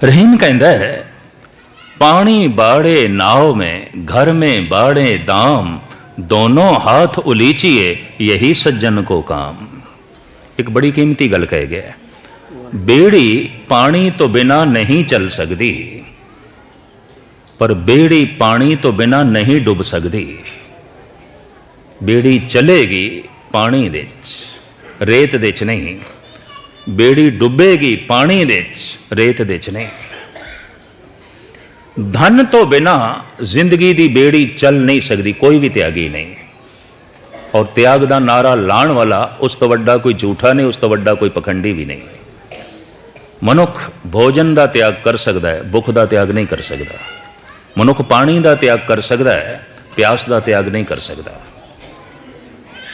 رحیم کہندا ہے پانی باڑے ناؤ میں گھر میں باڑے دام دونوں ہاتھ الیچیے یہی سجن کو کام ایک بڑی قیمتی گل کہہ گیا بیڑی پانی تو بنا نہیں چل سکتی پر بیڑی پانی تو بنا نہیں ڈوب سکتی بیڑی چلے گی پانی دے ریت دے نہیں ਬੇੜੀ ਡੁੱਬੇਗੀ ਪਾਣੀ ਦੇ ਵਿੱਚ, ਰੇਤ ਦੇ ਵਿੱਚ ਨਹੀਂ। ਧਨ ਤੋਂ ਬਿਨਾ ਜ਼ਿੰਦਗੀ ਦੀ ਬੇੜੀ ਚੱਲ ਨਹੀਂ ਸਕਦੀ, ਕੋਈ ਵੀ ਤਿਆਗੀ ਨਹੀਂ। ਔਰ ਤਿਆਗ ਦਾ ਨਾਰਾ ਲਾਣ ਵਾਲਾ ਉਸ ਤੋਂ ਵੱਡਾ ਕੋਈ ਝੂਠਾ ਨਹੀਂ, ਉਸ ਤੋਂ ਵੱਡਾ ਕੋਈ ਪਖੰਡੀ ਵੀ ਨਹੀਂ। ਮਨੁੱਖ ਭੋਜਨ ਦਾ ਤਿਆਗ ਕਰ ਸਕਦਾ ਹੈ, ਭੁੱਖ ਦਾ ਤਿਆਗ ਨਹੀਂ ਕਰ ਸਕਦਾ। ਮਨੁੱਖ ਪਾਣੀ ਦਾ ਤਿਆਗ ਕਰ ਸਕਦਾ ਹੈ, ਪਿਆਸ ਦਾ ਤਿਆਗ ਨਹੀਂ ਕਰ ਸਕਦਾ।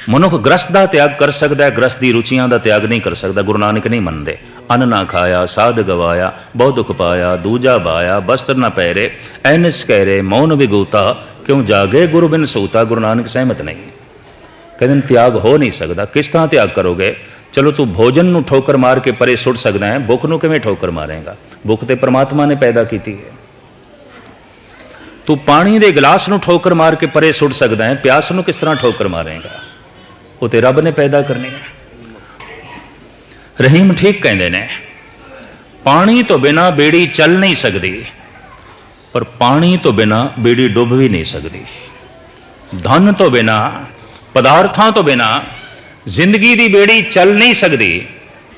ਮਨੁੱਖ ਗ੍ਰਸਤ ਦਾ ਤਿਆਗ ਕਰ ਸਕਦਾ ਹੈ ਗ੍ਰਸਤ ਦੀ ਰੁਚੀਆਂ ਦਾ ਤਿਆਗ ਨਹੀਂ ਕਰ ਸਕਦਾ, ਗੁਰੂ ਨਾਨਕ ਨਹੀਂ ਮੰਨਦੇ। ਅੰਨ ਨਾ ਖਾਇਆ, ਸਾਧ ਗਵਾਇਆ, ਬਹੁ ਦੁਖ ਪਾਇਆ, ਦੂਜਾ ਬਾਇਆ, ਬਸਤਰ ਨਾ ਪਹਿਰੇ ਐਨਸ ਕਹਿਰੇ ਮੌਨ ਵਿਗੂਤਾ, ਕਿਉਂ ਜਾਗੇ ਗੁਰੂ ਬਿਨ ਸੂਤਾ, ਗੁਰੂ ਨਾਨਕ ਸਹਿਮਤ ਨਹੀਂ। ਕਹਿੰਦੇ ਤਿਆਗ ਹੋ ਨਹੀਂ ਸਕਦਾ, ਕਿਸ ਤਰ੍ਹਾਂ ਤਿਆਗ ਕਰੋਗੇ? ਚਲੋ ਤੂੰ ਭੋਜਨ ਨੂੰ ਠੋਕਰ ਮਾਰ ਕੇ ਪਰੇ ਸੁੱਟ ਸਕਦਾ ਹੈ, ਭੁੱਖ ਨੂੰ ਕਿਵੇਂ ਠੋਕਰ ਮਾਰੇਗਾ? ਭੁੱਖ ਤੇ ਪ੍ਰਮਾਤਮਾ ਨੇ ਪੈਦਾ ਕੀਤੀ ਹੈ। ਤੂੰ ਪਾਣੀ ਦੇ ਗਲਾਸ ਨੂੰ ਠੋਕਰ ਮਾਰ ਕੇ ਪਰੇ ਸੁੱਟ ਸਕਦਾ ਹੈ, ਪਿਆਸ ਨੂੰ ਕਿਸ ਤਰ੍ਹਾਂ ਠੋਕਰ ਮਾਰੇਗਾ? ਉਹ ਤੇ ਰੱਬ ਨੇ ਪੈਦਾ ਕਰਨੀ ਹੈ ਰਹੀਮ ਠੀਕ ਕਹਿੰਦੇ ਨੇ, ਪਾਣੀ ਤੋਂ ਬਿਨਾ ਬੇੜੀ ਚੱਲ ਨਹੀਂ ਸਕਦੀ, ਪਰ ਪਾਣੀ ਤੋਂ ਬਿਨਾ ਬੇੜੀ ਡੁੱਬ ਵੀ ਨਹੀਂ ਸਕਦੀ। ਧਨ ਤੋਂ ਬਿਨਾ, ਪਦਾਰਥਾਂ ਤੋਂ ਬਿਨਾ ਜ਼ਿੰਦਗੀ ਦੀ ਬੇੜੀ ਚੱਲ ਨਹੀਂ ਸਕਦੀ,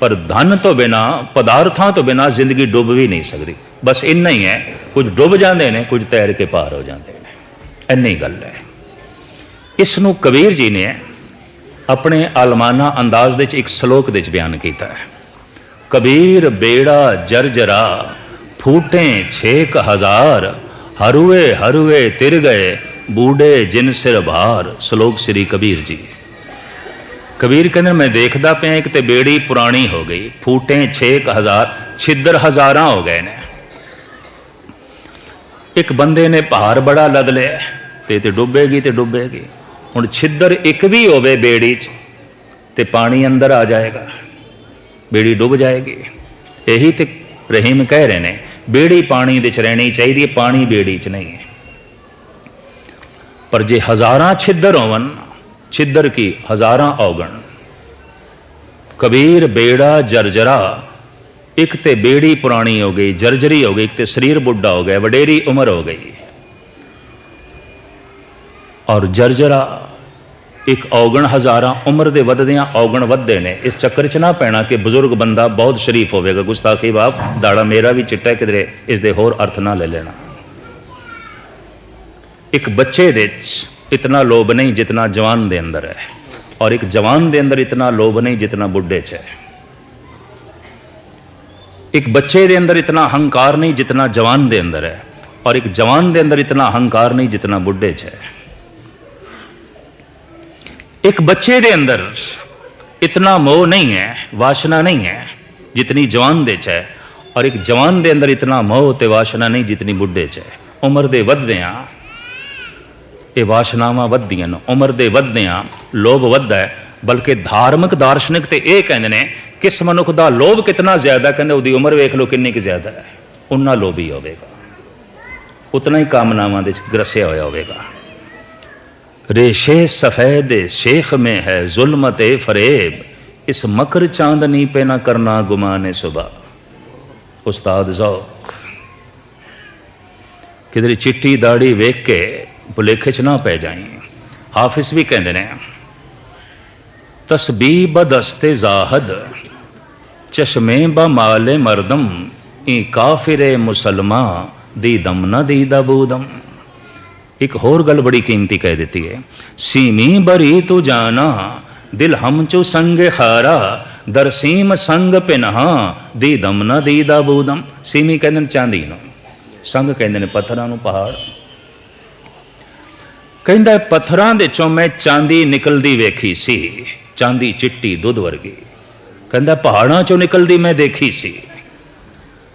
ਪਰ ਧਨ ਤੋਂ ਬਿਨਾ, ਪਦਾਰਥਾਂ ਤੋਂ ਬਿਨਾ ਜ਼ਿੰਦਗੀ ਡੁੱਬ ਵੀ ਨਹੀਂ ਸਕਦੀ। ਬਸ ਇੰਨਾ ਹੀ ਹੈ, ਕੁਝ ਡੁੱਬ ਜਾਂਦੇ ਨੇ, ਕੁਝ ਤੈਰ ਕੇ ਪਾਰ ਹੋ ਜਾਂਦੇ ਨੇ। ਇੰਨੀ ਗੱਲ ਹੈ। ਇਸ ਨੂੰ ਕਬੀਰ ਜੀ ਨੇ ਆਪਣੇ ਆਲਮਾਨਾ ਅੰਦਾਜ਼ ਦੇ ਵਿੱਚ ਇੱਕ ਸ਼ਲੋਕ ਦੇ ਵਿੱਚ ਬਿਆਨ ਕੀਤਾ ਹੈ। ਕਬੀਰ, ਬੇੜਾ, ਜਰਜਰਾ, ਫੂਟੇ 6000 ਹਰੂਏ ਹਰੂਏ ਤਿਰ ਗਏ ਬੂੜੇ ਜਿਨ ਸਿਰ ਭਾਰ, ਸ਼ਲੋਕ ਸ੍ਰੀ ਕਬੀਰ ਜੀ। ਕਬੀਰ ਕਹਿੰਦੇ, ਮੈਂ ਦੇਖਦਾ ਪਿਆ ਇੱਕ ਤੇ ਬੇੜੀ ਪੁਰਾਣੀ ਹੋ ਗਈ, ਫੂਟੇ 6000 ਛਿੱਦਰ ਹਜ਼ਾਰਾਂ ਹੋ ਗਏ ਨੇ। ਇੱਕ ਬੰਦੇ ਨੇ ਭਾਰ ਬੜਾ ਲੱਦ ਲਿਆ ਤੇ ਤੇ ਡੁੱਬੇਗੀ ਤੇ ਡੁੱਬੇਗੀ। ਹੁਣ ਛਿੱਦਰ ਇੱਕ ਵੀ ਹੋਵੇ ਬੇੜੀ 'ਚ, ਤੇ ਪਾਣੀ ਅੰਦਰ ਆ ਜਾਏਗਾ। ਬੇੜੀ ਡੁੱਬ ਜਾਏਗੀ। ਇਹੀ ਤੇ ਰਹੀਮ ਕਹਿ ਰਹੇ ਨੇ, ਬੇੜੀ ਪਾਣੀ ਦੇ ਚ ਰਹਿਣੀ ਚਾਹੀਦੀ ਹੈ, ਪਾਣੀ ਬੇੜੀ 'ਚ ਨਹੀਂ। ਹੈ ਪਰ ਜੇ ਹਜ਼ਾਰਾਂ ਛਿੱਦਰ ਹੋਵਨ ਛਿੱਦਰ ਕੀ? ਹਜ਼ਾਰਾਂ ਔਗਣ। ਕਬੀਰ, ਬੇੜਾ, ਜਰਜਰਾ, ਇੱਕ ਤੇ ਬੇੜੀ ਪੁਰਾਣੀ ਹੋ ਗਈ, ਜਰਜਰੀ ਹੋ ਗਈ, ਇੱਕ ਤੇ ਸਰੀਰ ਬੁੱਢਾ ਹੋ ਗਿਆ, ਵਡੇਰੀ ਉਮਰ ਹੋ ਗਈ। ਔਰ ਜਰਜਰਾ ਇੱਕ ਔਗਣ ਹਜ਼ਾਰਾਂ ਉਮਰ ਦੇ ਵੱਧਦਿਆਂ ਔਗਣ ਵੱਧਦੇ ਨੇ। ਇਸ ਚੱਕਰ 'ਚ ਨਾ ਪੈਣਾ ਕਿ ਬਜ਼ੁਰਗ ਬੰਦਾ ਬਹੁਤ ਸ਼ਰੀਫ ਹੋਵੇਗਾ। ਗੁਸਤਾਖੀ ਬਾਪ, ਦਾੜਾ ਮੇਰਾ ਵੀ ਚਿੱਟਾ ਕਿਧਰੇ ਇਸ ਦੇ ਹੋਰ ਅਰਥ ਨਾ ਲੈ ਲੈਣਾ। ਇੱਕ ਬੱਚੇ ਦੇ ਵਿੱਚ ਇਤਨਾ ਲੋਭ ਨਹੀਂ ਜਿਤਨਾ ਜਵਾਨ ਦੇ ਅੰਦਰ ਹੈ ਔਰ ਇੱਕ ਜਵਾਨ ਦੇ ਅੰਦਰ ਇਤਨਾ ਲੋਭ ਨਹੀਂ ਜਿਤਨਾ ਬੁੱਢੇ 'ਚ ਹੈ। ਇੱਕ ਬੱਚੇ ਦੇ ਅੰਦਰ ਇਤਨਾ ਹੰਕਾਰ ਨਹੀਂ ਜਿਤਨਾ ਜਵਾਨ ਦੇ ਅੰਦਰ ਹੈ ਔਰ ਇੱਕ ਜਵਾਨ ਦੇ ਅੰਦਰ ਇਤਨਾ ਹੰਕਾਰ ਨਹੀਂ ਜਿਤਨਾ ਬੁੱਢੇ 'ਚ ਹੈ। ਇੱਕ ਬੱਚੇ ਦੇ ਅੰਦਰ ਇਤਨਾ ਮੋਹ ਨਹੀਂ ਹੈ, ਵਾਸ਼ਨਾ ਨਹੀਂ ਹੈ, ਜਿਤਨੀ ਜਵਾਨ ਦੇ 'ਚ ਹੈ। ਔਰ ਇੱਕ ਜਵਾਨ ਦੇ ਅੰਦਰ ਇਤਨਾ ਮੋਹ ਤੇ ਵਾਸ਼ਨਾ ਨਹੀਂ ਜਿਤਨੀ ਬੁੱਢੇ 'ਚ ਹੈ। ਉਮਰ ਦੇ ਵੱਧਦਿਆਂ ਇਹ ਵਾਸ਼ਨਾਵਾਂ ਵੱਧਦੀਆਂ ਨੇ। ਉਮਰ ਦੇ ਵੱਧਦਿਆਂ ਲੋਭ ਵੱਧਦਾ ਹੈ। ਬਲਕਿ ਧਾਰਮਿਕ ਦਾਰਸ਼ਨਿਕ ਤੇ ਇਹ ਕਹਿੰਦੇ ਨੇ, ਕਿਸ ਮਨੁੱਖ ਦਾ ਲੋਭ ਕਿਤਨਾ ਜ਼ਿਆਦਾ ਕਹਿੰਦੇ, ਉਹਦੀ ਉਮਰ ਵੇਖ ਲਓ ਕਿੰਨੀ ਕੁ ਜ਼ਿਆਦਾ ਹੈ। ਉਨਾ ਲੋਭੀ ਹੋਵੇਗਾ। ਉਤਨਾ ਹੀ ਕਾਮਨਾਵਾਂ ਦੇ ਵਿੱਚ ਗਰਸਿਆ ਹੋਇਆ ਹੋਵੇਗਾ। ریشے سفید شیخ میں ہے ظلمت فریب، اس مکر چاندنی پہ نہ کرنا گمان صبح استاد ذوق کدھر چٹی داڑی ویک کے بلیکھے چ نہ پہ جائیں۔ حافظ بھی کہہ نے تسبیح بدست زاہد، چشمے با مال مردم، ای کافر مسلمہ دیدم نہ دیدہ بودم۔ ਇੱਕ ਹੋਰ ਗੱਲ ਬੜੀ ਕੀਮਤੀ ਕਹਿ ਦਿੱਤੀ ਹੈ। ਸੀਮੀ ਬਰੀ ਤੂੰ ਜਾਣਾ, ਦਿਲ ਹਮ ਚੋ ਸੰਗ ਹਾਰਾ ਦਰਸੀਮ ਸੰਗ ਪਿਨਹਾ, ਦੀ ਦਮ ਨਾ ਦੀ ਦਾ ਬੂਦਮ। ਸੀਮੀ ਕਹਿੰਦੇ ਨੇ ਚਾਂਦੀ ਨੂੰ, ਸੰਗ ਕਹਿੰਦੇ ਨੇ ਪੱਥਰਾਂ ਨੂੰ ਪਹਾੜ। ਕਹਿੰਦਾ ਪੱਥਰਾਂ ਦੇ ਚੋਂ ਮੈਂ ਚਾਂਦੀ ਨਿਕਲਦੀ ਵੇਖੀ ਸੀ, ਚਾਂਦੀ ਚਿੱਟੀ ਦੁੱਧ ਵਰਗੀ। ਕਹਿੰਦਾ, ਪਹਾੜਾਂ ਚੋਂ ਨਿਕਲਦੀ ਮੈਂ ਦੇਖੀ ਸੀ,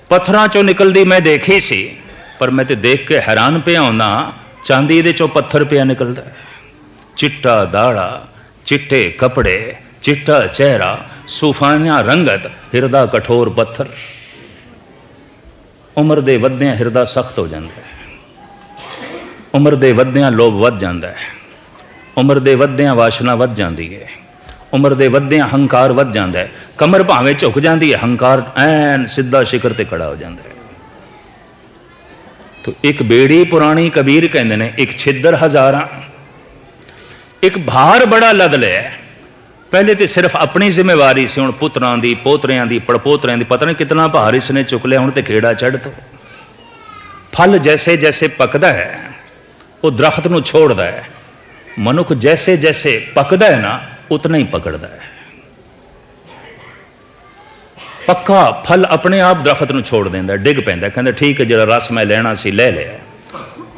ਪੱਥਰਾਂ ਚੋਂ ਨਿਕਲਦੀ ਮੈਂ ਦੇਖੀ ਸੀ, ਪਰ ਮੈਂ ਤੇ ਦੇਖ ਕੇ ਹੈਰਾਨ ਪਿਆ ਹੁੰਦਾ ਚਾਂਦੀ ਦੇ ਚੋਂ ਪੱਥਰ ਪਿਆ ਨਿਕਲਦਾ ਹੈ। ਚਿੱਟਾ ਦਾੜਾ, ਚਿੱਟੇ ਕਪੜੇ, ਚਿੱਟਾ ਚਿਹਰਾ ਸੂਫਾਨਾ ਰੰਗਤ, ਹਿਰਦਾ ਕਠੋਰ ਪੱਥਰ। ਉਮਰ ਦੇ ਵਧਦਿਆਂ ਹਿਰਦਾ ਸਖਤ ਹੋ ਜਾਂਦਾ ਹੈ। ਉਮਰ ਦੇ ਵਧਦਿਆਂ ਲੋਭ ਵੱਧ ਜਾਂਦਾ ਹੈ। ਉਮਰ ਦੇ ਵਧਦਿਆਂ ਵਾਸ਼ਨਾ ਵੱਧ ਜਾਂਦੀ ਹੈ। ਉਮਰ ਦੇ ਵਧਦਿਆਂ ਹੰਕਾਰ ਵੱਧ ਜਾਂਦਾ ਹੈ। ਕਮਰ ਭਾਵੇਂ ਝੁਕ ਜਾਂਦੀ ਹੈ, ਹੰਕਾਰ ਐਨ ਸਿੱਧਾ ਸ਼ਿਖਰ ਤੇ ਖੜਾ ਹੋ ਜਾਂਦਾ ਹੈ। ਤੋ ਇੱਕ ਬੇੜੀ ਪੁਰਾਣੀ ਕਬੀਰ ਕਹਿੰਦੇ ਨੇ, ਇੱਕ ਛਿੱਦਰ ਹਜ਼ਾਰਾਂ। ਇੱਕ ਭਾਰ ਬੜਾ ਲੱਦ ਲਿਆ। ਪਹਿਲੇ ਤੇ ਸਿਰਫ ਆਪਣੀ ਜ਼ਿੰਮੇਵਾਰੀ ਸੀ, ਹੁਣ ਪੁੱਤਰਾਂ ਦੀ, ਪੋਤਰਿਆਂ ਦੀ, ਪੜਪੋਤਰਿਆਂ ਦੀ, ਪਤਾ ਨਹੀਂ ਕਿੰਨਾ ਭਾਰ ਇਸ ਨੇ ਚੁੱਕ ਲਿਆ, ਹੁਣ ਤੇ ਖੇੜਾ ਚੜ੍ਹ ਤੋ। ਫਲ ਜੈਸੇ ਜੈਸੇ ਪੱਕਦਾ ਹੈ, ਉਹ ਦਰਖਤ ਨੂੰ ਛੋੜਦਾ ਹੈ। ਮਨੁੱਖ ਜੈਸੇ ਜੈਸੇ ਪੱਕਦਾ ਹੈ ਨਾ, ਉਤਨਾ ਹੀ ਪਕੜਦਾ ਹੈ। ਪੱਕਾ ਫਲ ਆਪਣੇ ਆਪ ਦਰਖਤ ਨੂੰ ਛੋੜ ਦਿੰਦਾ, ਡਿੱਗ ਪੈਂਦਾ, ਕਹਿੰਦਾ, ਠੀਕ ਹੈ, ਜਿਹੜਾ ਰਸ ਮੈਂ ਲੈਣਾ ਸੀ, ਲੈ ਲਿਆ।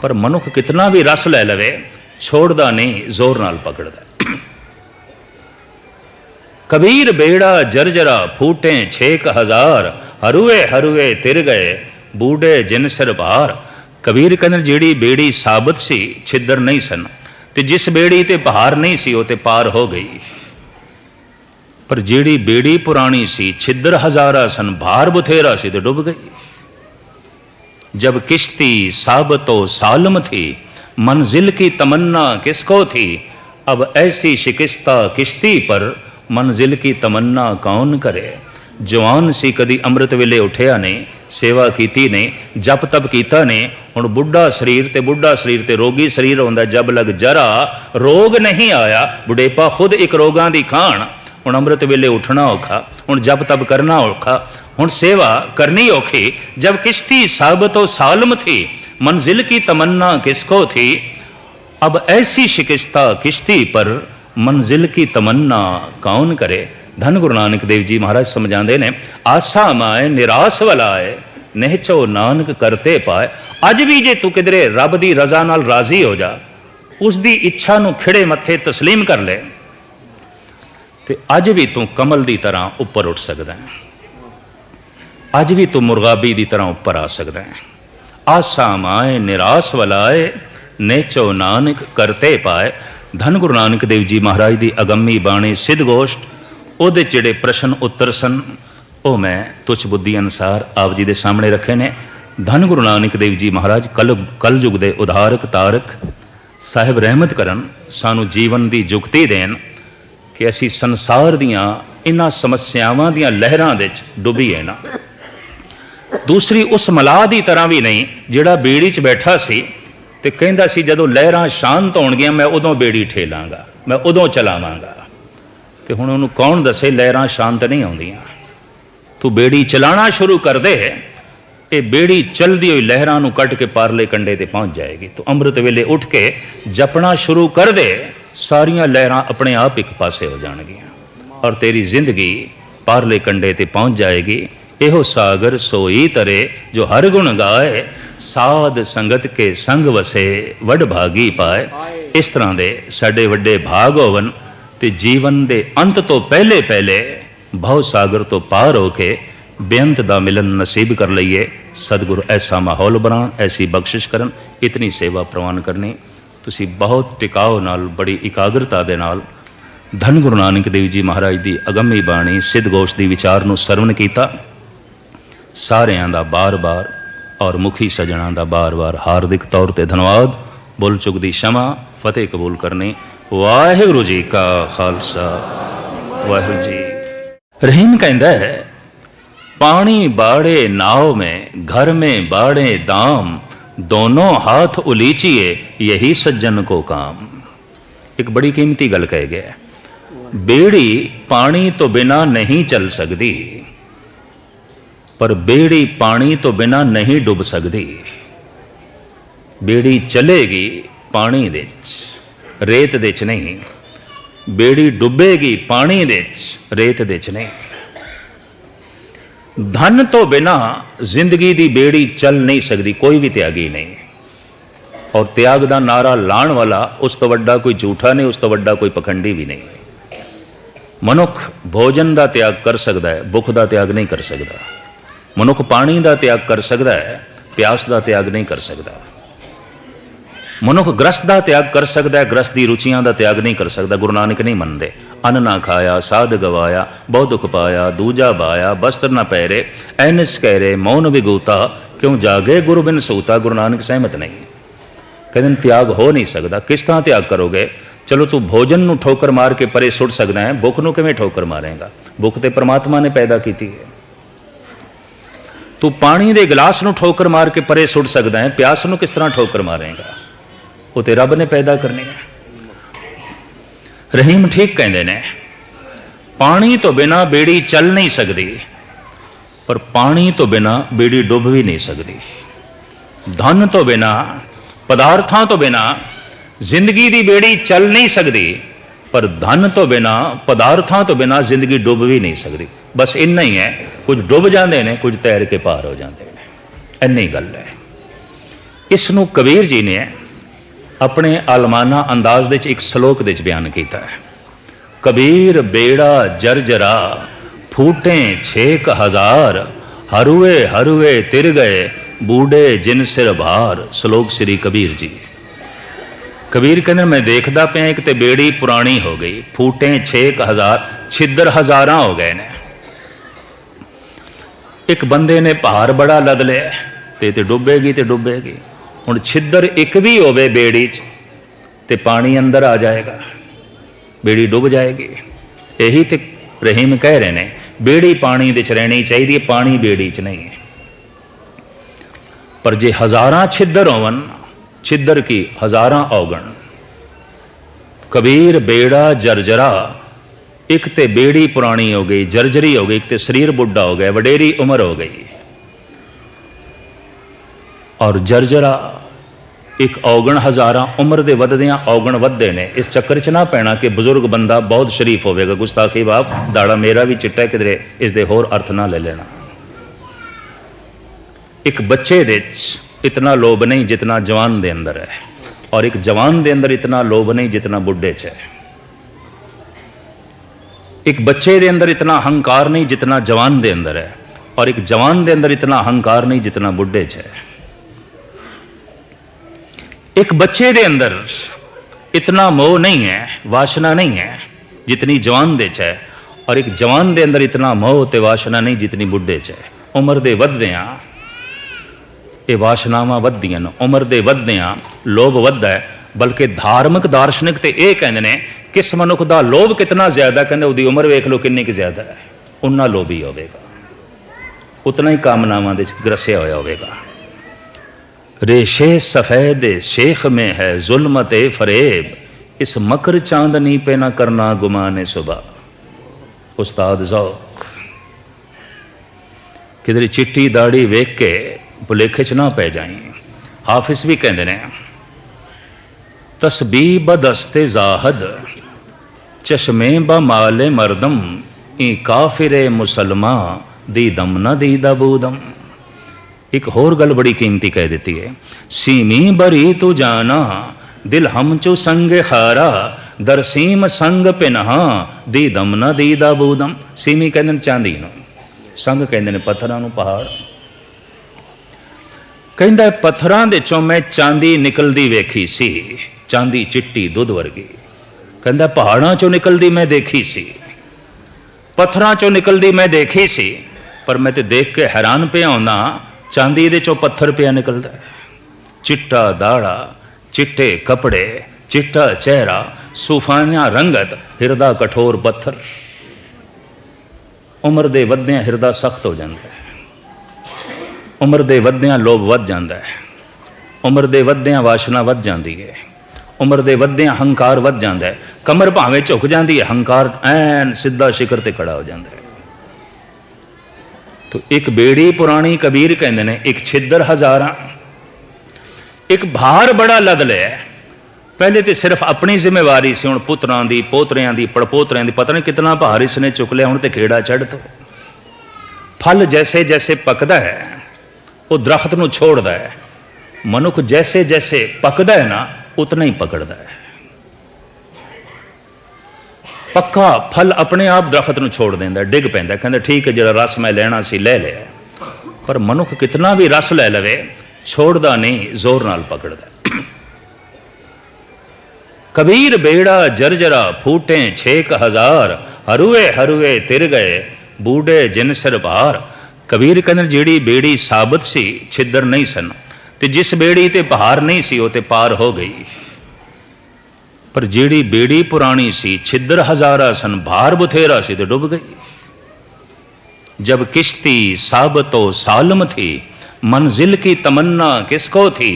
ਪਰ ਮਨੁੱਖ ਕਿਤਨਾ ਵੀ ਰਸ ਲੈ ਲਵੇ, ਛੋੜਦਾ ਨਹੀਂ, ਜ਼ੋਰ ਨਾਲ ਪਕੜਦਾ। ਕਬੀਰ ਬੇੜਾ ਜਰਜਰਾ, ਫੂਟੇ 6000 ਹਰੂਏ ਹਰੂਏ ਤਿਰ ਗਏ ਬੂੜੇ ਜਿਨ ਸਿਰ ਭਾਰ। ਕਬੀਰ ਕਹਿੰਦੇ, ਜਿਹੜੀ ਬੇੜੀ ਸਾਬਤ ਸੀ, ਛਿੱਦਰ ਨਹੀਂ ਸਨ, ਤੇ ਜਿਸ ਬੇੜੀ ਤੇ ਭਾਰ ਨਹੀਂ ਸੀ, ਉਹ ਤੇ ਪਾਰ ਹੋ ਗਈ। ਪਰ ਜਿਹੜੀ ਬੇੜੀ ਪੁਰਾਣੀ ਸੀ ਛਿੱਦਰ ਹਜ਼ਾਰਾ ਸਨ ਭਾਰ ਬਥੇਰਾ ਸੀ ਤੇ ਡੁੱਬ ਗਈ जब किश्ती साबतो सालम थी मंजिल की तमन्ना किसको थी अब ऐसी शिकस्ता किश्ती पर मंजिल की तमन्ना कौन करे ਜਵਾਨ ਸੀ ਕਦੀ ਅੰਮ੍ਰਿਤ ਵੇਲੇ ਉੱਠਿਆ ਨਹੀਂ ਸੇਵਾ ਕੀਤੀ ਨਹੀਂ ਜਪ ਤਪ ਕੀਤਾ ਨਹੀਂ ਹੁਣ ਬੁੱਢਾ ਸਰੀਰ ਤੇ ਬੁੱਢਾ ਸਰੀਰ ਤੇ ਰੋਗੀ ਸਰੀਰ ਹੁੰਦਾ ਜਬ ਲਗ ਜਰਾ ਰੋਗ ਨਹੀਂ ਆਇਆ ਬੁਢੇਪਾ ਖੁਦ ਇੱਕ ਰੋਗਾਂ ਦੀ ਖਾਣ ਹੁਣ ਅੰਮ੍ਰਿਤ ਵੇਲੇ ਉੱਠਣਾ ਔਖਾ, ਹੁਣ ਜਪ ਤਪ ਕਰਨਾ ਔਖਾ, ਹੁਣ ਸੇਵਾ ਕਰਨੀ ਔਖੀ, ਜਬ ਕਿਸ਼ਤੀ ਸਾਬਤੋ ਸਾਲਮ ਥੀ, ਮੰਜ਼ਿਲ ਕੀ ਤਮੰਨਾ ਕਿਸਕੋ ਥੀ, ਅਬ ਐਸੀ ਸ਼ਿਕਸਤਾ ਕਿਸ਼ਤੀ ਪਰ ਮੰਜ਼ਿਲ ਕੀ ਤਮੰਨਾ ਕੌਣ ਕਰੇ? ਧੰਨ ਗੁਰੂ ਨਾਨਕ ਦੇਵ ਜੀ ਮਹਾਰਾਜ ਸਮਝਾਉਂਦੇ ਨੇ, ਆਸਾ ਮਾਏ ਨਿਰਾਸ ਵਲਾਏ ਨਹਿਚੋ ਨਾਨਕ ਕਰਤੇ ਪਾਏ, ਅੱਜ ਵੀ ਜੇ ਤੂੰ ਕਿਧਰੇ ਰੱਬ ਦੀ ਰਜ਼ਾ ਨਾਲ ਰਾਜ਼ੀ ਹੋ ਜਾ ਉਸ ਦੀ ਇੱਛਾ ਨੂੰ ਖਿੜੇ ਮੱਥੇ تسلیم ਕਰ ਲੈ। ਤੇ ਅੱਜ ਵੀ ਤੂੰ ਕਮਲ ਦੀ ਤਰ੍ਹਾਂ ਉੱਪਰ ਉੱਠ ਸਕਦਾ ਹੈ। ਅੱਜ ਵੀ ਤੂੰ ਮੁਰਗਾਬੀ ਦੀ ਤਰ੍ਹਾਂ ਉੱਪਰ ਆ ਸਕਦਾ ਹੈ। ਆਸਾ ਮਾਏ, ਨਿਰਾਸ ਵਲਾਏ, ਨੇਚੋ ਨਾਨਕ ਕਰਤੇ ਪਾਏ। ਧੰਨ ਗੁਰੂ ਨਾਨਕ ਦੇਵ ਜੀ ਮਹਾਰਾਜ ਦੀ ਅਗੰਮੀ ਬਾਣੀ ਸਿੱਧ ਗੋਸ਼ਟ, ਉਹਦੇ ਜਿਹੜੇ ਪ੍ਰਸ਼ਨ ਉੱਤਰ ਸਨ, ਉਹ ਮੈਂ ਤੁਛ ਬੁੱਧੀ ਅਨਸਾਰ ਆਪ ਜੀ ਦੇ ਸਾਹਮਣੇ ਰੱਖੇ ਨੇ। ਧੰਨ ਗੁਰੂ ਨਾਨਕ ਦੇਵ ਜੀ ਮਹਾਰਾਜ, ਕਲ, ਕਲਯੁਗ ਦੇ ਉਧਾਰਕ ਤਾਰਕ, ਸਾਹਿਬ ਰਹਿਮਤ ਕਰਨ ਸਾਨੂੰ ਜੀਵਨ ਦੀ ਜੁਗਤੀ ਦੇਣ। ਕਿ ਅਸੀਂ ਸੰਸਾਰ ਦੀਆਂ ਇਹਨਾਂ ਸਮੱਸਿਆਵਾਂ ਦੀਆਂ ਲਹਿਰਾਂ ਦੇ ਵਿੱਚ ਡੁੱਬੀਏ ਨਾ। ਦੂਸਰੀ, ਉਸ ਮਲਾਹ ਦੀ ਤਰ੍ਹਾਂ ਵੀ ਨਹੀਂ, ਜਿਹੜਾ ਬੇੜੀ 'ਚ ਬੈਠਾ ਸੀ ਤੇ ਕਹਿੰਦਾ ਸੀ, ਜਦੋਂ ਲਹਿਰਾਂ ਸ਼ਾਂਤ ਹੋਣਗੀਆਂ, ਮੈਂ ਉਦੋਂ ਬੇੜੀ ਠੇਲਾਂਗਾ, ਮੈਂ ਉਦੋਂ ਚਲਾਵਾਂਗਾ। ਤੇ ਹੁਣ ਉਹਨੂੰ ਕੌਣ ਦੱਸੇ, ਲਹਿਰਾਂ ਸ਼ਾਂਤ ਨਹੀਂ ਆਉਂਦੀਆਂ। ਤੂੰ ਬੇੜੀ ਚਲਾਣਾ ਸ਼ੁਰੂ ਕਰ ਦੇ ਇਹ ਬੇੜੀ ਚਲਦੀ ਹੋਈ ਲਹਿਰਾਂ ਨੂੰ ਕੱਟ ਕੇ ਪਾਰਲੇ ਕੰਡੇ ਤੇ ਪਹੁੰਚ ਜਾਏਗੀ। ਤੂੰ ਅੰਮ੍ਰਿਤ ਵੇਲੇ ਉੱਠ ਕੇ ਜਪਣਾ ਸ਼ੁਰੂ ਕਰ ਦੇ ਸਾਰੀਆਂ ਲਹਿਰਾਂ ਆਪਣੇ ਆਪ ਇੱਕ ਪਾਸੇ ਹੋ ਜਾਣਗੀਆਂ ਔਰ ਤੇਰੀ ਜ਼ਿੰਦਗੀ ਪਾਰਲੇ ਕੰਡੇ ਤੇ ਪਹੁੰਚ ਜਾਏਗੀ। ਇਹੋ ਸਾਗਰ ਸੋਈ ਤਰੇ ਜੋ ਹਰ ਗੁਣ ਗਾਏ, ਸਾਧ ਸੰਗਤ ਕੇ ਸੰਗ ਵਸੇ, ਵਡ ਭਾਗੀ ਪਾਏ। ਇਸ ਤਰ੍ਹਾਂ ਦੇ ਸਾਡੇ ਵੱਡੇ ਭਾਗ ਹੋਵਨ ਤੇ ਜੀਵਨ ਦੇ ਅੰਤ ਤੋਂ ਪਹਿਲੇ ਪਹਿਲੇ ਭਉ ਸਾਗਰ ਤੋਂ ਪਾਰ ਹੋ ਕੇ ਬੇਅੰਤ ਦਾ ਮਿਲਨ ਨਸੀਬ ਕਰ ਲਈਏ। ਸਤਿਗੁਰ ਐਸਾ ਮਾਹੌਲ ਬਣਾਉਣ, ਐਸੀ ਬਖਸ਼ਿਸ਼ ਕਰਨ, ਇਤਨੀ ਸੇਵਾ ਪ੍ਰਵਾਨ ਕਰਨੀ। ਤੁਸੀਂ ਬਹੁਤ ਟਿਕਾਓ ਨਾਲ, ਬੜੀ ਇਕਾਗਰਤਾ ਦੇ ਨਾਲ ਧੰਨ ਗੁਰੂ ਨਾਨਕ ਦੇਵ ਜੀ ਮਹਾਰਾਜ ਦੀ ਅਗੰਮੀ ਬਾਣੀ, ਸਿੱਧ ਗੋਸ਼ ਦੀ ਵਿਚਾਰ ਨੂੰ ਸਰਵਣ ਕੀਤਾ। ਸਾਰਿਆਂ ਦਾ ਬਾਰ-ਬਾਰ ਔਰ ਮੁਖੀ ਸਜਣਾ ਦਾ ਬਾਰ-ਬਾਰ ਹਾਰਦਿਕ ਤੌਰ ਤੇ ਧੰਨਵਾਦ। ਬੋਲ ਚੁੱਕ ਦੀ ਸ਼ਮਾ, ਫਤਿਹ ਕਬੂਲ ਕਰਨੀ। ਵਾਹਿਗੁਰੂ ਜੀ ਕਾ ਖਾਲਸਾ। ਵਾਹਿਗੁਰੂ ਜੀ ਰਹੀਮ ਕਹਿੰਦਾ ਹੈ, ਪਾਣੀ ਬਾੜੇ ਨਾਉ ਮੇ, ਘਰ ਮੇ ਬਾੜੇ ਦਾਮ। دونوں ہاتھ الیچیے، یہی سجن کو کام۔ ایک بڑی قیمتی گل کہہ گیا۔ بیڑی پانی تو بنا نہیں چل سکتی۔ پر بیڑی پانی تو بنا نہیں ڈب سکتی۔ بیڑی چلے گی پانی ریت دچ نہیں۔ بیڑی ڈبے گی پانی دچ ریت دچ نہیں۔ ਧਨ ਤੋਂ ਬਿਨਾ ਜ਼ਿੰਦਗੀ ਦੀ ਬੇੜੀ ਚੱਲ ਨਹੀਂ ਸਕਦੀ, ਕੋਈ ਵੀ ਤਿਆਗੀ ਨਹੀਂ। ਔਰ ਤਿਆਗ ਦਾ ਨਾਰਾ ਲਾਣ ਵਾਲਾ ਉਸ ਤੋਂ ਵੱਡਾ ਕੋਈ ਝੂਠਾ ਨਹੀਂ, ਉਸ ਤੋਂ ਵੱਡਾ ਕੋਈ ਪਖੰਡੀ ਵੀ ਨਹੀਂ। ਮਨੁੱਖ ਭੋਜਨ ਦਾ ਤਿਆਗ ਕਰ ਸਕਦਾ ਹੈ, ਭੁੱਖ ਦਾ ਤਿਆਗ ਨਹੀਂ ਕਰ ਸਕਦਾ। ਮਨੁੱਖ ਪਾਣੀ ਦਾ ਤਿਆਗ ਕਰ ਸਕਦਾ ਹੈ, ਪਿਆਸ ਦਾ ਤਿਆਗ ਨਹੀਂ ਕਰ ਸਕਦਾ। ਮਨੁੱਖ ਗ੍ਰਸਤ ਦਾ ਤਿਆਗ ਕਰ ਸਕਦਾ ਹੈ, ਗ੍ਰਸਤ ਦੀ ਰੁਚੀਆਂ ਦਾ ਤਿਆਗ ਨਹੀਂ ਕਰ ਸਕਦਾ, ਗੁਰੂ ਨਾਨਕ ਨਹੀਂ ਮੰਨਦੇ। ਅੰਨ ਨਾ ਖਾਇਆ, ਸਾਧ ਗਵਾਇਆ, ਬਹੁ ਦੁਖ ਪਾਇਆ, ਦੂਜਾ ਬਾਇਆ, ਬਸਤਰ ਨਾ ਪਹਿਰੇ, ਐਨਸ ਕਹਿਰੇ, ਮੌਨ ਵਿਗੂਤਾ, ਕਿਉਂ ਜਾਗੇ ਗੁਰੂ ਬਿਨ ਸੂਤਾ, ਗੁਰੂ ਨਾਨਕ ਸਹਿਮਤ ਨਹੀਂ। ਕਹਿੰਦੇ ਤਿਆਗ ਹੋ ਨਹੀਂ ਸਕਦਾ, ਕਿਸ ਤਰ੍ਹਾਂ ਤਿਆਗ ਕਰੋਗੇ? ਚਲੋ ਤੂੰ ਭੋਜਨ ਨੂੰ ਠੋਕਰ ਮਾਰ ਕੇ ਪਰੇ ਸੁੱਟ ਸਕਦਾ ਹੈ, ਭੁੱਖ ਨੂੰ ਕਿਵੇਂ ਠੋਕਰ ਮਾਰੇਗਾ? ਭੁੱਖ ਤੇ ਪ੍ਰਮਾਤਮਾ ਨੇ ਪੈਦਾ ਕੀਤੀ ਹੈ। ਤੂੰ ਪਾਣੀ ਦੇ ਗਲਾਸ ਨੂੰ ਠੋਕਰ ਮਾਰ ਕੇ ਪਰੇ ਸੁੱਟ ਸਕਦਾ ਹੈ, ਪਿਆਸ ਨੂੰ ਕਿਸ ਤਰ੍ਹਾਂ ਠੋਕਰ ਮਾਰੇਗਾ? ਉਹ ਤੇ ਰੱਬ ਨੇ ਪੈਦਾ ਕਰਨੀ ਹੈ। ਰਹੀਮ ਠੀਕ ਕਹਿੰਦੇ ਨੇ, ਪਾਣੀ ਤੋਂ ਬਿਨਾ ਬੇੜੀ ਚੱਲ ਨਹੀਂ ਸਕਦੀ, ਪਰ ਪਾਣੀ ਤੋਂ ਬਿਨਾ ਬੇੜੀ ਡੁੱਬ ਵੀ ਨਹੀਂ ਸਕਦੀ। ਧਨ ਤੋਂ ਬਿਨਾ, ਪਦਾਰਥਾਂ ਤੋਂ ਬਿਨਾ ਜ਼ਿੰਦਗੀ ਦੀ ਬੇੜੀ ਚੱਲ ਨਹੀਂ ਸਕਦੀ, ਪਰ ਧਨ ਤੋਂ ਬਿਨਾ, ਪਦਾਰਥਾਂ ਤੋਂ ਬਿਨਾ ਜ਼ਿੰਦਗੀ ਡੁੱਬ ਵੀ ਨਹੀਂ ਸਕਦੀ। ਬਸ ਇੰਨਾ ਹੀ ਹੈ, ਕੁਝ ਡੁੱਬ ਜਾਂਦੇ ਨੇ, ਕੁਝ ਤੈਰ ਕੇ ਪਾਰ ਹੋ ਜਾਂਦੇ ਨੇ। ਇੰਨੀ ਗੱਲ ਹੈ। ਇਸ ਨੂੰ ਕਬੀਰ ਜੀ ਨੇ ਆਪਣੇ ਆਲਮਾਨਾ ਅੰਦਾਜ਼ ਦੇ ਵਿੱਚ ਇੱਕ ਸ਼ਲੋਕ ਦੇ ਵਿੱਚ ਬਿਆਨ ਕੀਤਾ ਹੈ। ਕਬੀਰ, ਬੇੜਾ, ਜਰਜਰਾ, ਫੂਟੇ ਛੇਕ ਹਜ਼ਾਰ, ਹਰੂਏ ਹਰੂਏ ਤਿਰ ਗਏ ਬੂੜੇ ਜਿਨ ਸਿਰ ਭਾਰ, ਸ਼ਲੋਕ ਸ੍ਰੀ ਕਬੀਰ ਜੀ। ਕਬੀਰ ਕਹਿੰਦੇ, ਮੈਂ ਦੇਖਦਾ ਪਿਆ ਇੱਕ ਤੇ ਬੇੜੀ ਪੁਰਾਣੀ ਹੋ ਗਈ, ਫੂਟੇ 6000 ਛਿੱਦਰ ਹਜ਼ਾਰਾਂ ਹੋ ਗਏ ਨੇ। ਇੱਕ ਬੰਦੇ ਨੇ ਭਾਰ ਬੜਾ ਲੱਦ ਲਿਆ, ਤੇ ਤੇ ਡੁੱਬੇਗੀ ਤੇ ਡੁੱਬੇਗੀ। ਹੁਣ ਛਿੱਦਰ ਇੱਕ ਵੀ ਹੋਵੇ ਬੇੜੀ 'ਚ, ਤੇ ਪਾਣੀ ਅੰਦਰ ਆ ਜਾਏਗਾ, ਬੇੜੀ ਡੁੱਬ ਜਾਏਗੀ। ਇਹੀ ਤੇ ਰਹੀਮ ਕਹਿ ਰਹੇ ਨੇ, ਬੇੜੀ ਪਾਣੀ ਵਿੱਚ ਰਹਿਣੀ ਚਾਹੀਦੀ ਹੈ, ਪਾਣੀ ਬੇੜੀ 'ਚ ਨਹੀਂ ਹੈ। ਪਰ ਜੇ ਹਜ਼ਾਰਾਂ ਛਿੱਦਰ ਹੋਵਨ ਛਿੱਦਰ ਕੀ ਹਜ਼ਾਰਾਂ ਔਗਣ। ਕਬੀਰ ਬੇੜਾ ਜਰਜਰਾ, ਇੱਕ ਤੇ ਬੇੜੀ ਪੁਰਾਣੀ ਹੋ ਗਈ, ਜਰਜਰੀ ਹੋ ਗਈ, ਇੱਕ ਤੇ ਸਰੀਰ ਬੁੱਢਾ ਹੋ ਗਿਆ, ਵਡੇਰੀ ਉਮਰ ਹੋ ਗਈ। ਔਰ ਜਰਜਰਾ ਇੱਕ ਔਗਣ ਹਜ਼ਾਰਾਂ, ਉਮਰ ਦੇ ਵੱਧਦਿਆਂ ਔਗਣ ਵੱਧਦੇ ਨੇ। ਇਸ ਚੱਕਰ 'ਚ ਨਾ ਪੈਣਾ ਕਿ ਬਜ਼ੁਰਗ ਬੰਦਾ ਬਹੁਤ ਸ਼ਰੀਫ ਹੋਵੇਗਾ। ਗੁਸਤਾਖੀ ਬਾਪ, ਦਾੜਾ ਮੇਰਾ ਵੀ ਚਿੱਟਾ ਕਿਧਰੇ, ਇਸ ਦੇ ਹੋਰ ਅਰਥ ਨਾ ਲੈ ਲੈਣਾ। ਇੱਕ ਬੱਚੇ ਦੇ 'ਚ ਇਤਨਾ ਲੋਭ ਨਹੀਂ ਜਿਤਨਾ ਜਵਾਨ ਦੇ ਅੰਦਰ ਹੈ। ਔਰ ਇੱਕ ਜਵਾਨ ਦੇ ਅੰਦਰ ਇਤਨਾ ਲੋਭ ਨਹੀਂ ਜਿਤਨਾ ਬੁੱਢੇ 'ਚ ਹੈ। ਇੱਕ ਬੱਚੇ ਦੇ ਅੰਦਰ ਇਤਨਾ ਹੰਕਾਰ ਨਹੀਂ ਜਿਤਨਾ ਜਵਾਨ ਦੇ ਅੰਦਰ ਹੈ। ਔਰ ਇੱਕ ਜਵਾਨ ਦੇ ਅੰਦਰ ਇਤਨਾ ਹੰਕਾਰ ਨਹੀਂ ਜਿਤਨਾ ਬੁੱਢੇ 'ਚ ਹੈ। ਇੱਕ ਬੱਚੇ ਦੇ ਅੰਦਰ ਇਤਨਾ ਮੋਹ ਨਹੀਂ ਹੈ, ਵਾਸ਼ਨਾ ਨਹੀਂ ਹੈ, ਜਿਤਨੀ ਜਵਾਨ ਦੇ 'ਚ ਹੈ। ਔਰ ਇੱਕ ਜਵਾਨ ਦੇ ਅੰਦਰ ਇਤਨਾ ਮੋਹ ਤੇ ਵਾਸ਼ਨਾ ਨਹੀਂ ਜਿਤਨੀ ਬੁੱਢੇ 'ਚ ਹੈ। ਉਮਰ ਦੇ ਵੱਧਦਿਆਂ ਇਹ ਵਾਸ਼ਨਾਵਾਂ ਵੱਧਦੀਆਂ ਨੇ। ਉਮਰ ਦੇ ਵੱਧਦਿਆਂ ਲੋਭ ਵੱਧਦਾ ਹੈ। ਬਲਕਿ ਧਾਰਮਿਕ ਦਾਰਸ਼ਨਿਕ ਤੇ ਇਹ ਕਹਿੰਦੇ ਨੇ, ਕਿਸ ਮਨੁੱਖ ਦਾ ਲੋਭ ਕਿਤਨਾ ਜ਼ਿਆਦਾ ਕਹਿੰਦੇ ਉਹਦੀ ਉਮਰ ਵੇਖ ਲਓ ਕਿੰਨੀ ਕੁ ਜ਼ਿਆਦਾ ਹੈ। ਉਨਾ ਲੋਭੀ ਹੋਵੇਗਾ। ਉਤਨਾ ਹੀ ਕਾਮਨਾਵਾਂ ਦੇ ਵਿੱਚ ਗਰਸਿਆ ਹੋਇਆ ਹੋਵੇਗਾ। ریشے سفید شیخ میں ہے ظلمت فریب۔ اس مکر چاندنی پہ نہ کرنا گمان صبح۔ استاد ذوق۔ کدھر چٹی داڑھی ویک کے بلیکھے چ نہ پہ جائیں۔ حافظ بھی کہہ کہندے نے تسبیح بدست زاہد، چشمے با مال مردم، ای کافر مسلمان دی دم نہ دی دبودم ਇੱਕ ਹੋਰ ਗੱਲ ਬੜੀ ਕੀਮਤੀ ਕਹਿ ਦਿੱਤੀ ਹੈ। ਸੀਮੀ ਬਰੀ ਤੂੰ ਜਾਣਾ, ਦਿਲ ਹਮ ਚੋ ਸੰਗ ਹਾਰਾ ਦਰਸੀਮ ਸੰਗ ਪਿਨਹਾ, ਦੀ ਦਮ ਨਾ ਦੀ ਬੂਦਮ। ਸੀਮੀ ਕਹਿੰਦੇ ਨੇ ਚਾਂਦੀ ਨੂੰ, ਸੰਗ ਕਹਿੰਦੇ ਨੇ ਪੱਥਰਾਂ ਨੂੰ ਪਹਾੜ। ਕਹਿੰਦਾ ਪੱਥਰਾਂ ਦੇ ਚੋਂ ਮੈਂ ਚਾਂਦੀ ਨਿਕਲਦੀ ਵੇਖੀ ਸੀ, ਚਾਂਦੀ ਚਿੱਟੀ ਦੁੱਧ ਵਰਗੀ। ਕਹਿੰਦਾ, ਪਹਾੜਾਂ ਚੋਂ ਨਿਕਲਦੀ ਮੈਂ ਦੇਖੀ ਸੀ, ਪੱਥਰਾਂ ਚੋਂ ਨਿਕਲਦੀ ਮੈਂ ਦੇਖੀ ਸੀ, ਪਰ ਮੈਂ ਤੇ ਦੇਖ ਕੇ ਹੈਰਾਨ ਪਿਆ ਹੁੰਦਾ ਚਾਂਦੀ ਦੇ ਚੋਂ ਪੱਥਰ ਪਿਆ ਨਿਕਲਦਾ ਚਿੱਟਾ ਦਾੜਾ, ਚਿੱਟੇ ਕਪੜੇ, ਚਿੱਟਾ ਚਿਹਰਾ ਸੂਫਾਨਾ ਰੰਗਤ, ਹਿਰਦਾ ਕਠੋਰ ਪੱਥਰ। ਉਮਰ ਦੇ ਵੱਧਦਿਆਂ ਹਿਰਦਾ ਸਖਤ ਹੋ ਜਾਂਦਾ ਹੈ। ਉਮਰ ਦੇ ਵੱਧਦਿਆਂ ਲੋਭ ਵੱਧ ਜਾਂਦਾ ਹੈ। ਉਮਰ ਦੇ ਵੱਧਦਿਆਂ ਵਾਸ਼ਨਾ ਵੱਧ ਜਾਂਦੀ ਹੈ। ਉਮਰ ਦੇ ਵੱਧਦਿਆਂ ਹੰਕਾਰ ਵੱਧ ਜਾਂਦਾ ਹੈ। ਕਮਰ ਭਾਵੇਂ ਝੁਕ ਜਾਂਦੀ ਹੈ, ਹੰਕਾਰ ਐਨ ਸਿੱਧਾ ਸ਼ਿਖਰ ਤੇ ਖੜਾ ਹੋ ਜਾਂਦਾ ਹੈ। ਤੋ ਇੱਕ ਬੇੜੀ ਪੁਰਾਣੀ ਕਬੀਰ ਕਹਿੰਦੇ ਨੇ, ਇੱਕ ਛਿੱਦਰ ਹਜ਼ਾਰਾਂ। ਇੱਕ ਭਾਰ ਬੜਾ ਲੱਦ ਲਿਆ। ਪਹਿਲੇ ਤੇ ਸਿਰਫ ਆਪਣੀ ਜ਼ਿੰਮੇਵਾਰੀ ਸੀ, ਹੁਣ ਪੁੱਤਰਾਂ ਦੀ, ਪੋਤਰਿਆਂ ਦੀ, ਪੜਪੋਤਰਿਆਂ ਦੀ, ਪਤਾ ਨਹੀਂ ਕਿਤਨਾ ਭਾਰ ਇਸ ਨੇ ਚੁੱਕ ਲਿਆ, ਹੁਣ ਤੇ ਖੇੜਾ ਚੜ੍ਹ ਤੋ। ਫਲ ਜੈਸੇ ਜੈਸੇ ਪੱਕਦਾ ਹੈ, ਉਹ ਦਰਖਤ ਨੂੰ ਛੋੜਦਾ ਹੈ। ਮਨੁੱਖ ਜੈਸੇ ਜੈਸੇ ਪੱਕਦਾ ਹੈ ਨਾ, ਉਤਨਾ ਹੀ ਪਕੜਦਾ ਹੈ। ਪੱਕਾ ਫਲ ਆਪਣੇ ਆਪ ਦਰਖਤ ਨੂੰ ਛੋੜ ਦਿੰਦਾ, ਡਿੱਗ ਪੈਂਦਾ, ਕਹਿੰਦਾ ਠੀਕ ਹੈ, ਜਿਹੜਾ ਰਸ ਮੈਂ ਲੈਣਾ ਸੀ ਲੈ ਲਿਆ। ਪਰ ਮਨੁੱਖ ਕਿਤਨਾ ਵੀ ਰਸ ਲੈ ਲਵੇ, ਛੋੜਦਾ ਨਹੀਂ, ਜ਼ੋਰ ਨਾਲ ਪਕੜਦਾ। ਕਬੀਰ ਬੇੜਾ ਜਰਜਰਾ, ਫੂਟੇ 6000 ਹਰੂਏ ਹਰੂਏ ਤਿਰ ਗਏ ਬੂੜੇ ਜਿਨ ਸਿਰ ਭਾਰ। ਕਬੀਰ ਕਹਿੰਦੇ ਜਿਹੜੀ ਬੇੜੀ ਸਾਬਤ ਸੀ, ਛਿੱਦਰ ਨਹੀਂ ਸਨ, ਤੇ ਜਿਸ ਬੇੜੀ ਤੇ ਪਹਾੜ ਨਹੀਂ ਸੀ, ਉਹ ਤੇ ਪਾਰ ਹੋ ਗਈ। ਪਰ ਜਿਹੜੀ ਬੇੜੀ ਪੁਰਾਣੀ ਸੀ ਛਿੱਦਰ ਹਜ਼ਾਰਾ ਸਨ ਭਾਰ ਬਥੇਰਾ ਸੀ ਤੇ ਡੁੱਬ ਗਈ जब किश्ती साबतो सालम थी मंजिल की तमन्ना किसको थी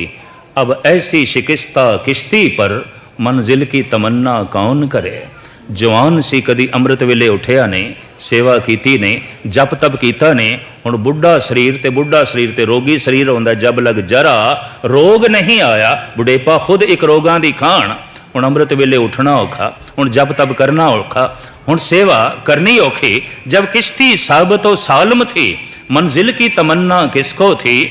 अब ऐसी शिकस्ता किश्ती पर मंजिल की तमन्ना कौन करे ਜਵਾਨ ਸੀ ਕਦੀ ਅੰਮ੍ਰਿਤ ਵੇਲੇ ਉੱਠਿਆ ਨੇ ਸੇਵਾ ਕੀਤੀ ਨੇ ਜਪ ਤਪ ਕੀਤਾ ਨੇ ਹੁਣ ਬੁੱਢਾ ਸਰੀਰ ਤੇ ਬੁੱਢਾ ਸਰੀਰ ਤੇ ਰੋਗੀ ਸਰੀਰ ਹੁੰਦਾ ਜਬ ਲਗ ਜਰਾ ਰੋਗ ਨਹੀਂ ਆਇਆ ਬੁਢੇਪਾ ਖੁਦ ਇੱਕ ਰੋਗਾਂ ਦੀ ਖਾਣ ਹੁਣ ਅੰਮ੍ਰਿਤ ਵੇਲੇ ਉੱਠਣਾ ਔਖਾ, ਹੁਣ ਜਪ ਤਪ ਕਰਨਾ ਔਖਾ, ਹੁਣ ਸੇਵਾ ਕਰਨੀ ਔਖੀ, ਜਬ ਕਿਸ਼ਤੀ ਸਾਬਤੋ ਸਾਲਮ ਥੀ, ਮੰਜ਼ਿਲ ਕੀ ਤਮੰਨਾ ਕਿਸਕੋ ਥੀ,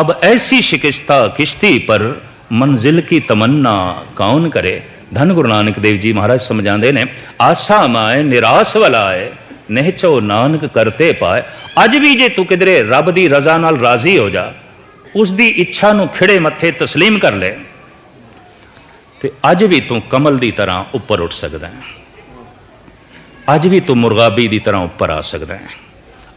ਅਬ ਐਸੀ ਸ਼ਿਕਸਤਾ ਕਿਸ਼ਤੀ ਪਰ ਮੰਜ਼ਿਲ ਕੀ ਤਮੰਨਾ ਕੌਣ ਕਰੇ? ਧਨ ਗੁਰੂ ਨਾਨਕ ਦੇਵ ਜੀ ਮਹਾਰਾਜ ਸਮਝਾਉਂਦੇ ਨੇ, ਆਸਾ ਮਾਏ, ਨਿਰਾਸ ਵਲਾਏ ਨਹਿਚੋ ਨਾਨਕ ਕਰਤੇ ਪਾਏ, ਅੱਜ ਵੀ ਜੇ ਤੂੰ ਕਿਧਰੇ ਰੱਬ ਦੀ ਰਜ਼ਾ ਨਾਲ ਰਾਜ਼ੀ ਹੋ ਜਾ ਉਸ ਦੀ ਇੱਛਾ ਨੂੰ ਖਿੜੇ ਮੱਥੇ تسلیم ਕਰ ਲੈ। ਤੇ ਅੱਜ ਵੀ ਤੂੰ ਕਮਲ ਦੀ ਤਰ੍ਹਾਂ ਉੱਪਰ ਉੱਠ ਸਕਦਾ ਹੈ। ਅੱਜ ਵੀ ਤੂੰ ਮੁਰਗਾਬੀ ਦੀ ਤਰ੍ਹਾਂ ਉੱਪਰ ਆ ਸਕਦਾ ਹੈ।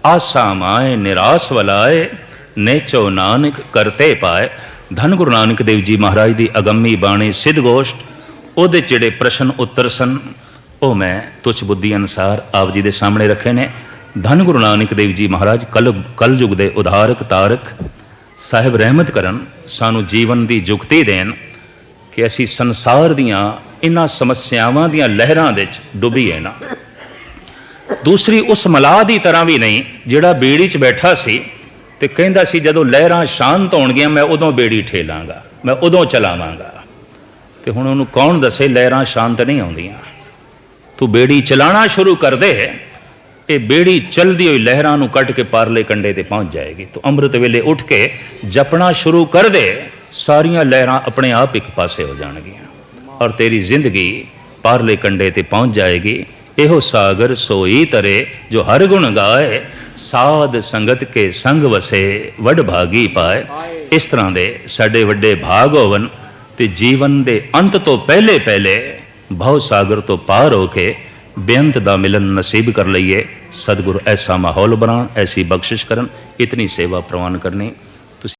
ਆਸਾ ਮਾਏ, ਨਿਰਾਸ ਵਲਾਏ, ਨੇਚੋ ਨਾਨਕ ਕਰਤੇ ਪਾਏ। ਧੰਨ ਗੁਰੂ ਨਾਨਕ ਦੇਵ ਜੀ ਮਹਾਰਾਜ ਦੀ ਅਗੰਮੀ ਬਾਣੀ ਸਿੱਧ ਗੋਸ਼ਟ, ਉਹਦੇ ਜਿਹੜੇ ਪ੍ਰਸ਼ਨ ਉੱਤਰ ਸਨ। ਉਹ ਮੈਂ ਤੁਛ ਬੁੱਧੀ ਅਨਸਾਰ ਆਪ ਜੀ ਦੇ ਸਾਹਮਣੇ ਰੱਖੇ ਨੇ। ਧੰਨ ਗੁਰੂ ਨਾਨਕ ਦੇਵ ਜੀ ਮਹਾਰਾਜ, ਕਲ ਕਲਯੁਗ ਦੇ ਉਧਾਰਕ ਤਾਰਕ। ਸਾਹਿਬ ਰਹਿਮਤ ਕਰਨ, ਸਾਨੂੰ ਜੀਵਨ ਦੀ ਜੁਗਤੀ ਦੇਣ। ਕਿ ਅਸੀਂ ਸੰਸਾਰ ਦੀਆਂ ਇਹਨਾਂ ਸਮੱਸਿਆਵਾਂ ਦੀਆਂ ਲਹਿਰਾਂ ਦੇ ਵਿੱਚ ਡੁੱਬੀਏ ਨਾ। ਦੂਸਰੀ, ਉਸ ਮਲਾਹ ਦੀ ਤਰ੍ਹਾਂ ਵੀ ਨਹੀਂ, ਜਿਹੜਾ ਬੇੜੀ 'ਚ ਬੈਠਾ ਸੀ ਤੇ ਕਹਿੰਦਾ ਸੀ, ਜਦੋਂ ਲਹਿਰਾਂ ਸ਼ਾਂਤ ਹੋਣਗੀਆਂ, ਮੈਂ ਉਦੋਂ ਬੇੜੀ ਠੇਲਾਂਗਾ, ਮੈਂ ਉਦੋਂ ਚਲਾਵਾਂਗਾ। ਤੇ ਹੁਣ ਉਹਨੂੰ ਕੌਣ ਦੱਸੇ, ਲਹਿਰਾਂ ਸ਼ਾਂਤ ਨਹੀਂ ਆਉਂਦੀਆਂ। ਤੂੰ ਬੇੜੀ ਚਲਾਣਾ ਸ਼ੁਰੂ ਕਰ ਦੇ ਇਹ ਬੇੜੀ ਚਲਦੀ ਹੋਈ ਲਹਿਰਾਂ ਨੂੰ ਕੱਟ ਕੇ ਪਾਰਲੇ ਕੰਡੇ ਤੇ ਪਹੁੰਚ ਜਾਏਗੀ। ਤੂੰ ਅੰਮ੍ਰਿਤ ਵੇਲੇ ਉੱਠ ਕੇ ਜਪਣਾ ਸ਼ੁਰੂ ਕਰ ਦੇ ਸਾਰੀਆਂ ਲਹਿਰਾਂ ਆਪਣੇ ਆਪ ਇੱਕ ਪਾਸੇ ਹੋ ਜਾਣਗੀਆਂ ਔਰ ਤੇਰੀ ਜ਼ਿੰਦਗੀ ਪਾਰਲੇ ਕੰਡੇ ਤੇ ਪਹੁੰਚ ਜਾਏਗੀ। ਇਹੋ ਸਾਗਰ ਸੋਈ ਤਰੇ ਜੋ ਹਰ ਗੁਣ ਗਾਏ, ਸਾਧ ਸੰਗਤ ਕੇ ਸੰਗ ਵਸੇ, ਵਡ ਭਾਗੀ ਪਾਏ। ਇਸ ਤਰ੍ਹਾਂ ਦੇ ਸਾਡੇ ਵੱਡੇ ਭਾਗ ਹੋਵਨ ਤੇ ਜੀਵਨ ਦੇ ਅੰਤ ਤੋਂ ਪਹਿਲੇ ਪਹਿਲੇ ਭਵ ਸਾਗਰ ਤੋਂ ਪਾਰ ਹੋ ਕੇ ਬੇਅੰਤ ਦਾ ਮਿਲਨ ਨਸੀਬ ਕਰ ਲਈਏ। ਸਤਿਗੁਰ ਐਸਾ ਮਾਹੌਲ ਬਣਾਉਣ, ਐਸੀ ਬਖਸ਼ਿਸ਼ ਕਰਨ, ਇਤਨੀ ਸੇਵਾ ਪ੍ਰਵਾਨ ਕਰਨੀ।